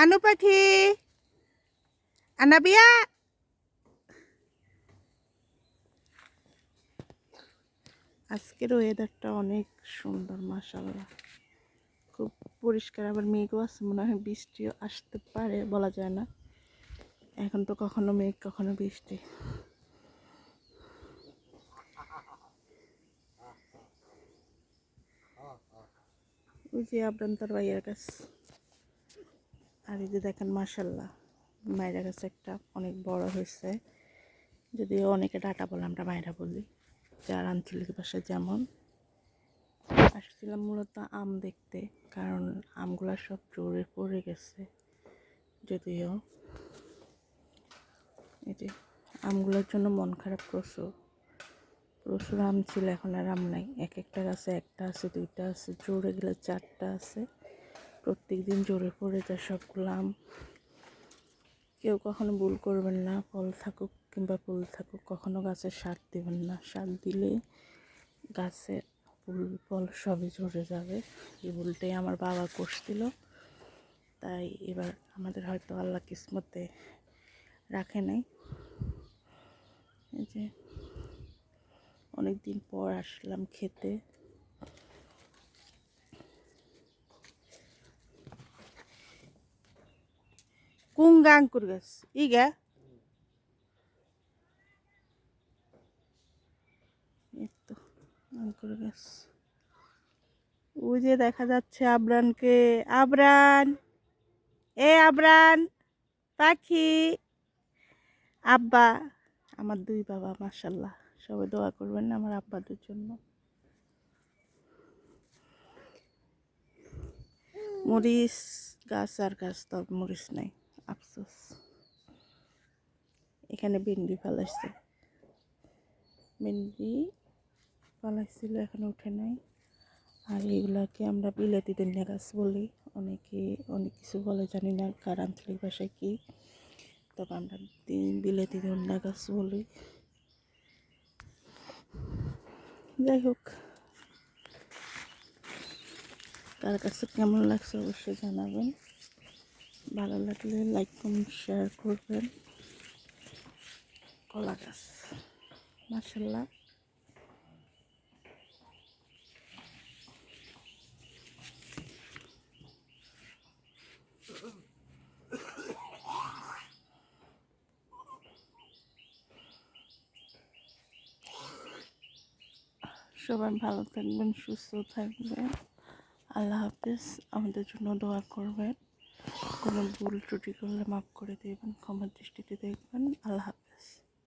আনু পাখি আনাবিয়া আজকের ওয়েদারটা অনেক সুন্দর মাসাল্লাহ খুব পরিষ্কার, আবার মেঘও আছে, মনে হয় বৃষ্টিও আসতে পারে, বলা যায় না। এখন তো কখনো মেঘ, কখনো বৃষ্টি। ওই যে আবরান তার ভাইয়ের গাছ আর এই যে দেখেন মাসাল্লাহ মায়ের গাছ একটা অনেক বড় হয়েছে। যদিও অনেকে ডাটা বলে আমরা মায়েরা বলি, যার আঞ্চলিক ভাষা যেমন। আসছিলাম মূলত আম দেখতে, কারণ আমগুলা সব জোরে পড়ে গেছে, যদিও। এই যে আমগুলোর জন্য মন খারাপ প্রচুর প্রচুর আম ছিল, এখন আর আম নাই। এক একটা গাছে একটা আছে, দুইটা আছে, জোরে গেলে চারটা আছে। প্রত্যেক দিন জোরে পড়ে যায় সবগুলো আম কেউ কখনো ভুল করবেন না, ফল থাকুক কিংবা ফুল থাকুক, কখনো গাছে সার দেবেন না। সার দিলে গাছে ফুল, ফল সবই ঝরে যাবে। এই ভুলটাই আমার বাবা করছিল। তাই এবার আমাদের হয়তো আল্লাহ কিসমতে রাখে নাই। এই যে অনেক দিন পর আসলাম খেতে। কুঙ্গা আঙ্কুর গাছ তো আঙ্কুর গাছ ওই যে দেখা যাচ্ছে আবরানকে আবরান এ আবরান পাখি আব্বা আমার দুই বাবা মাসাল্লাহ সবাই দোয়া করবেন আমার আব্বাদের জন্য মরিচ গাছ আর গাছ তবে মরিচ নাই আফসোস। এখানে ভেন্ডি ফেলাইছে। ভেন্ডি ফেলাইছিল, এখানে উঠে নাই। আর এগুলাকে আমরা বিলাতি ধনিয়া গাছ বলি অনেকে, অনেক কিছু বলে, জানি না কার আঞ্চলিক ভাষায় কী। তবে আমরা বিলাতি ধনিয়া গাছ বলি। যাই হোক। কার কাছে কেমন লাগছে অবশ্যই জানাবেন। ভালো লাগলে লাইক কমেন্ট শেয়ার করবেন। কলা গাছ মাসাল্লাহ সবাই ভালো থাকবেন, সুস্থ থাকবেন। আল্লাহ হাফিজ, আমাদের জন্য দোয়া করবেন। কোনো ভুল ত্রুটি করলে মাফ করে দেবেন ক্ষমার দৃষ্টিতে দেখবেন। আল্লাহ